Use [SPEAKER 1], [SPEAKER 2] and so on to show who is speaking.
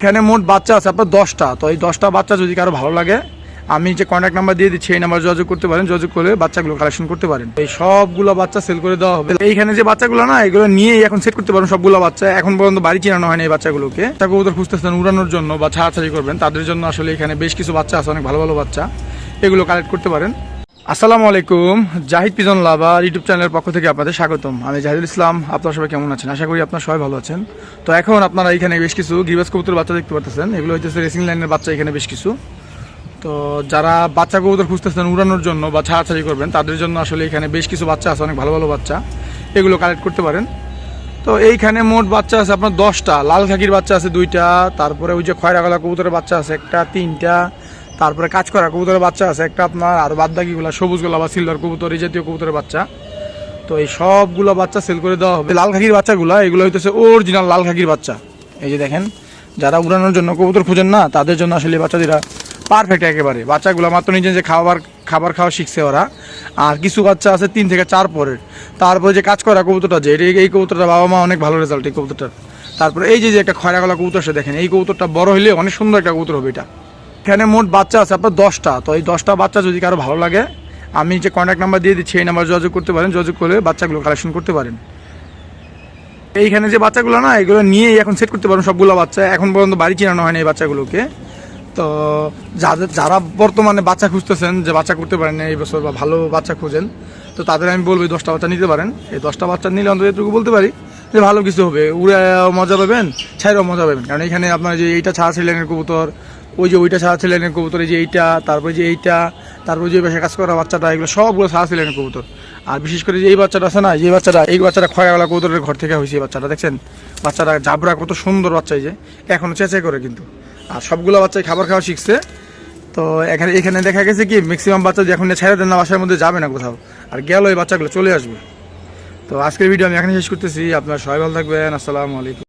[SPEAKER 1] এখানে মোট বাচ্চা আছে আপনার দশটা। তো এই দশটা বাচ্চা যদি কারও ভালো লাগে, আমি যে কন্ট্যাক্ট নাম্বার দিয়ে দিচ্ছি, এই নাম্বার যোগাযোগ করতে পারেন। যোগাযোগ করে বাচ্চাগুলো কালেকশন করতে পারেন। এই সবগুলো বাচ্চা সেল করে দেওয়া হবে। এইখানে যে বাচ্চাগুলো না, এগুলো নিয়ে এখন সেট করতে পারেন সবগুলো বাচ্চা। এখন পর্যন্ত বাড়ি চিনানো হয়নি এই বাচ্চাগুলোকে। ওদের খুঁজতেছেন উড়ানোর জন্য বা ছাড়াছাড়ি করবেন, তাদের জন্য আসলে এখানে বেশ কিছু বাচ্চা আছে, অনেক ভালো ভালো বাচ্চা। এগুলো কালেক্ট করতে পারেন। আসসালামু আলাইকুম, জাহিদ পিজন লাভার ইউটিউব চ্যানেলের পক্ষ থেকে আপনাদের স্বাগতম। আমি জাহিদুল ইসলাম, আপনারা সবাই কেমন আছেন? আশা করি আপনারা সবাই ভালো আছেন। তো এখন আপনারা এখানে বেশ কিছু গিবাস কবুতর বাচ্চা দেখতে পাচ্ছেন এগুলো হচ্ছে রেসিং লাইনের বাচ্চা এখানে বেশ কিছু। তো যারা বাচ্চা কবুতর খুঁজতেছেন উড়ানোর জন্য বা ছাড়াছাড়ি করবেন, তাদের জন্য আসলে এখানে বেশ কিছু বাচ্চা আছে, অনেক ভালো ভালো বাচ্চা। এগুলো কালেক্ট করতে পারেন। তো এইখানে মোট বাচ্চা আছে আপনার দশটা। লাল খাকির বাচ্চা আছে দুইটা। তারপরে ওই যে খয়রা গলা কবুতরের বাচ্চা আছে একটা, তিনটা। তারপরে কাজ করা কবুতরের বাচ্চা আছে, একটা আপনার আর বাদ বাকিগুলো, সবুজ গোলা বা সিলভার কবুতর, এই জাতীয় কবুতরের বাচ্চা। তো এই সবগুলো বাচ্চা সেল করে দেওয়া হবে। লাল খাকির বাচ্চাগুলো, এগুলো হইতেছে অরিজিনাল লাল খাকির বাচ্চা। এই যে দেখেন, যারা উড়ানোর জন্য কবুতর খুঁজেন না, তাদের জন্য আসলে এই বাচ্চাদেরা পারফেক্ট একেবারে। বাচ্চাগুলো মাত্র নিজে যে খাবার খাবার খাওয়া শিখছে ওরা। আর কিছু বাচ্চা আছে তিন থেকে চার পরের। তারপরে যে কাজ করা কবুতরটা যে, এই- কবুতরটা বাবা মা অনেক ভালো রেজাল্ট এই কবুতরটার। তারপরে এই যে যে একটা খয়রা গলা কবুতর সে দেখেন, এই কবুতরটা বড় হলে অনেক সুন্দর একটা কবুতর হবে এটা। এখানে মোট বাচ্চা আছে আপনার দশটা। তো এই দশটা বাচ্চা যদি কারও ভালো লাগে, আমি যে কন্ট্যাক্ট নাম্বার দিয়ে দিচ্ছি, এই নাম্বার যোগাযোগ করতে পারেন, যোগাযোগ করে বাচ্চাগুলো কালেকশন করতে পারেন। এইখানে যে বাচ্চাগুলো না, এগুলো নিয়ে এখন সেট করতে পারেন সবগুলো বাচ্চা। এখন পর্যন্ত বাড়ি চিনানো হয়নি এই বাচ্চাগুলোকে। তো যাদের, যারা বর্তমানে বাচ্চা খুঁজতেছেন যে বাচ্চা করতে পারেন এই বছর বা ভালো বাচ্চা খুঁজেন, তো তাদের আমি বলব এই দশটা বাচ্চা নিতে পারেন। এই দশটা বাচ্চা নিলে অন্তত এটুকু বলতে পারি যে ভালো কিছু হবে। উড়ে মজা পাবেন, ছাইরাও মজা পাবেন। কারণ এখানে আপনার যে এইটা ছাড়া ছিলেন কবুতর ওই যে ওইটা ছাড়া ছিলেন কবুতর, এই যে এইটা, তারপরে যে এইটা, তারপরে যে বেশি কাজ করা বাচ্চাটা, এগুলো সবগুলো ছাড়া ছিলেন কবুতর। আর বিশেষ করে যে এই বাচ্চাটা আছে না এই বাচ্চাটা এই বাচ্চাটা খয়াওয়ালা কবুতরের ঘর থেকে হয়েছে এই বাচ্চাটা, দেখছেন? বাচ্চাটা জাবরা কত সুন্দর বাচ্চা এই যে এখনও চেঁচে করে কিন্তু। আর সবগুলো বাচ্চাই খাবার খাওয়া শিখছে। তো এখানে এখানে দেখা গেছে কি ম্যাক্সিমাম বাচ্চা যে এখন ছেড়ে দেন না, বাসার মধ্যে যাবে না কোথাও। আর গেল এই বাচ্চাগুলো, চলে আসবে। তো আজকের ভিডিও আমি এখানে শেষ করতেছি। আপনার সবাই ভালো থাকবেন। আসসালামু আলাইকুম।